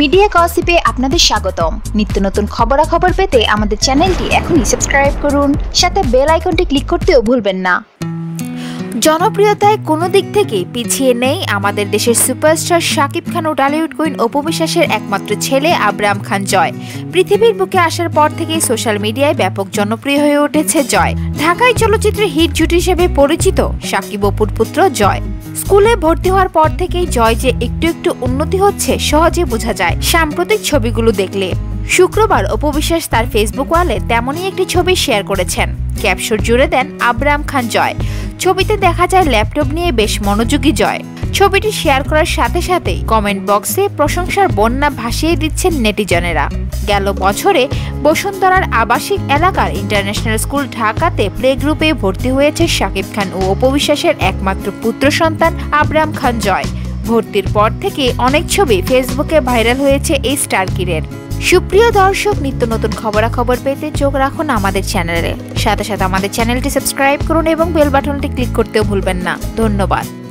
Media গসিপে আপনাদের স্বাগতম। নিত্য নতুন খবরাখবর পেতে আমাদের চ্যানেলটি এখনই সাবস্ক্রাইব করুন, সাথে বেল আইকনটি ক্লিক করতেও ভুলবেন না। জনপ্রিয়তায় কোনো দিক থেকে পিছিয়ে নেই আমাদের দেশের সুপারস্টার শাকিব খান ও টলিউড কুইন অপু বিশ্বাসের একমাত্র ছেলে আব্রাম খান জয়। পৃথিবীর বুকে আসার পর থেকেই সোশ্যাল মিডিয়ায় ব্যাপক জনপ্রিয় হয়ে উঠেছে জয়। ঢাকায় চলচ্চিত্রে হিট জুটি হিসেবে পরিচিত শাকিব অপুর পুত্র জয়। স্কুলে ভর্তি হওয়ার পর থেকেই জয় যে একটু একটু উন্নতি হচ্ছে সহজে বোঝা যায়। সাম্প্রতিক ছবিগুলো দেখলে। শুক্রবার অপবিশ্বাস তার ফেসবুক ওয়ালে তেমনই একটি ছবি শেয়ার করেছেন। ক্যাপশন জুড়ে দেন আব্রাম খান জয়। ছবিতে দেখা যায় ল্যাপটপ নিয়ে বেশ মনোযোগী জয়। ছবিটি শেয়ার করার সাথে সাথেই কমেন্ট বক্সে প্রশংসার বন্যা ভাসিয়ে দিচ্ছেন নেটিজনেরা। গেল বছরে বসুন্ধরার আবাসিক এলাকার ইন্টারন্যাশনাল স্কুল ঢাকাতে প্লে গ্রুপে ভর্তি হয়েছে শাকিব খান ও অপবিশ্বাসের একমাত্র পুত্র সন্তান আব্রাম খান জয়। ভর্তির পর থেকে অনেক ছবি ফেসবুকে ভাইরাল হয়েছে এই স্টার কিডের সুপ্রিয় দর্শক, নিত্য নতুন খবরাখবর পেতে চোখ রাখুন আমাদের চ্যানেলে। সাথে সাথে আমাদের চ্যানেলটি সাবস্ক্রাইব করুন এবং বেল বাটনটি ক্লিক করতেও ভুলবেন না। ধন্যবাদ।